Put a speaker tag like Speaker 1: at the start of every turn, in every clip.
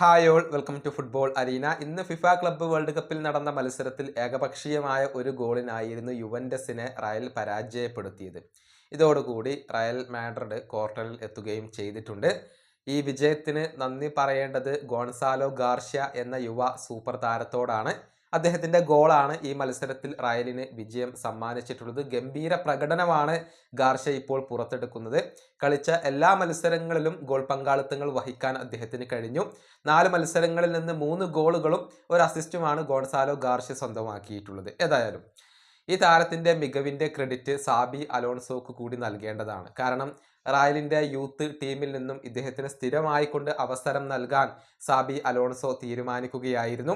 Speaker 1: Hi all welcome to football arena. ഇന്ന് FIFA club world കപ്പിൽ നടന്ന മത്സരത്തിൽ ഏകപക്ഷീയമായ ഒരു ഗോളിനായിരുന്നു യുവൻഡസിനെ റയൽ പരാജയപ്പെടുത്തിയത്. ഇതോടുകൂടി റയൽ മാഡ്രിഡ് ക്വാർട്ടറിൽ എത്തുകയും ചെയ്തിട്ടുണ്ട്. ഈ വിജയത്തിന് നന്ദി പറയേണ്ടത് ഗോൺസാലോ ഗാർഷ്യ എന്ന യുവ സൂപ്പർ താരത്തോടാണ്. അദ്ദേഹത്തിന്റെ ഗോളാണ് ഈ മത്സരത്തിൽ റയലിന് വിജയം സമ്മാനിച്ചിട്ടുള്ളത്. ഗംഭീര പ്രകടനമാണ് ഗാർഷ ഇപ്പോൾ പുറത്തെടുക്കുന്നത്. കളിച്ച എല്ലാ മത്സരങ്ങളിലും ഗോൾ പങ്കാളിത്തങ്ങൾ വഹിക്കാൻ അദ്ദേഹത്തിന് കഴിഞ്ഞു. നാല് മത്സരങ്ങളിൽ നിന്ന് മൂന്ന് ഗോളുകളും ഒരു അസിസ്റ്റുമാണ് ഗോൺസാലോ ഗാർഷ സ്വന്തമാക്കിയിട്ടുള്ളത്. ഏതായാലും ഈ താരത്തിന്റെ മികവിന്റെ ക്രെഡിറ്റ് സാബി അലോൺസോക്ക് കൂടി നൽകേണ്ടതാണ്. കാരണം റായലിന്റെ യൂത്ത് ടീമിൽ നിന്നും ഇദ്ദേഹത്തിന് സ്ഥിരമായിക്കൊണ്ട് അവസരം നൽകാൻ സാബി അലോൺസോ തീരുമാനിക്കുകയായിരുന്നു.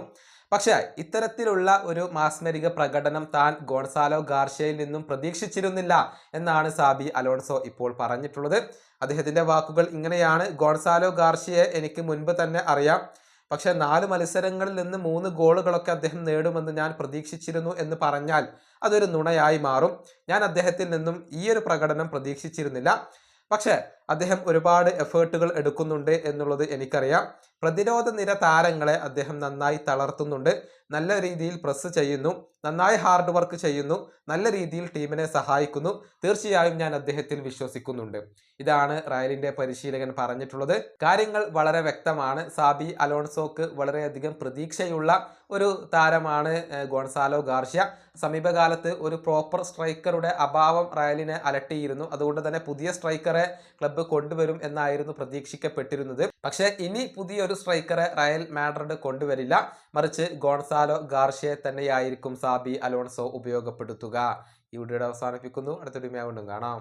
Speaker 1: പക്ഷേ ഇത്തരത്തിലുള്ള ഒരു മാസ്മരിക പ്രകടനം താൻ ഗോൺസാലോ ഗാർഷ്യയിൽ നിന്നും പ്രതീക്ഷിച്ചിരുന്നില്ല എന്നാണ് സാബി അലോൺസോ ഇപ്പോൾ പറഞ്ഞിട്ടുള്ളത്. അദ്ദേഹത്തിന്റെ വാക്കുകൾ ഇങ്ങനെയാണ്. ഗോൺസാലോ ഗാർഷ്യയെ എനിക്ക് മുൻപ് തന്നെ അറിയാം. പക്ഷെ നാല് മത്സരങ്ങളിൽ നിന്ന് മൂന്ന് ഗോളുകളൊക്കെ അദ്ദേഹം നേടുമെന്ന് ഞാൻ പ്രതീക്ഷിച്ചിരുന്നു എന്ന് പറഞ്ഞാൽ അതൊരു നുണയായി മാറും. ഞാൻ അദ്ദേഹത്തിൽ നിന്നും ഈ ഒരു പ്രകടനം പ്രതീക്ഷിച്ചിരുന്നില്ല. പക്ഷേ അദ്ദേഹം ഒരുപാട് എഫേർട്ടുകൾ എടുക്കുന്നുണ്ട് എന്നുള്ളത് എനിക്കറിയാം. പ്രതിരോധ നിര താരങ്ങളെ അദ്ദേഹം നന്നായി തളർത്തുന്നുണ്ട്. നല്ല രീതിയിൽ പ്രസ് ചെയ്യുന്നു. നന്നായി ഹാർഡ് വർക്ക് ചെയ്യുന്നു. നല്ല രീതിയിൽ ടീമിനെ സഹായിക്കുന്നു. തീർച്ചയായും ഞാൻ അദ്ദേഹത്തിൽ വിശ്വസിക്കുന്നുണ്ട്. ഇതാണ് റയലിന്റെ പരിശീലകൻ പറഞ്ഞിട്ടുള്ളത്. കാര്യങ്ങൾ വളരെ വ്യക്തമാണ്. സാബി അലോൺസോക്ക് വളരെയധികം പ്രതീക്ഷയുള്ള ഒരു താരമാണ് ഗോൺസാലോ ഗാർഷ്യ. സമീപകാലത്ത് ഒരു പ്രോപ്പർ സ്ട്രൈക്കറുടെ അഭാവം റയലിനെ അലട്ടിയിരുന്നു. അതുകൊണ്ട് തന്നെ പുതിയ സ്ട്രൈക്കറെ ക്ലബ്ബ് കൊണ്ടുവരും എന്നായിരുന്നു പ്രതീക്ഷിക്കപ്പെട്ടിരുന്നത്. പക്ഷേ ഇനി പുതിയൊരു സ്ട്രൈക്കറെ റയൽ മാഡ്രിഡ് കൊണ്ടുവരില്ല. മറിച്ച് ഗോൺസാലോ ഗാർഷ്യയെ തന്നെയായിരിക്കും സാബി അലോൺസോ ഉപയോഗപ്പെടുത്തുക. ഈ വീഡിയോയുടെ അവസാനിപ്പിക്കുന്നു. അടുത്തൊരു വീണ്ടും കാണാം.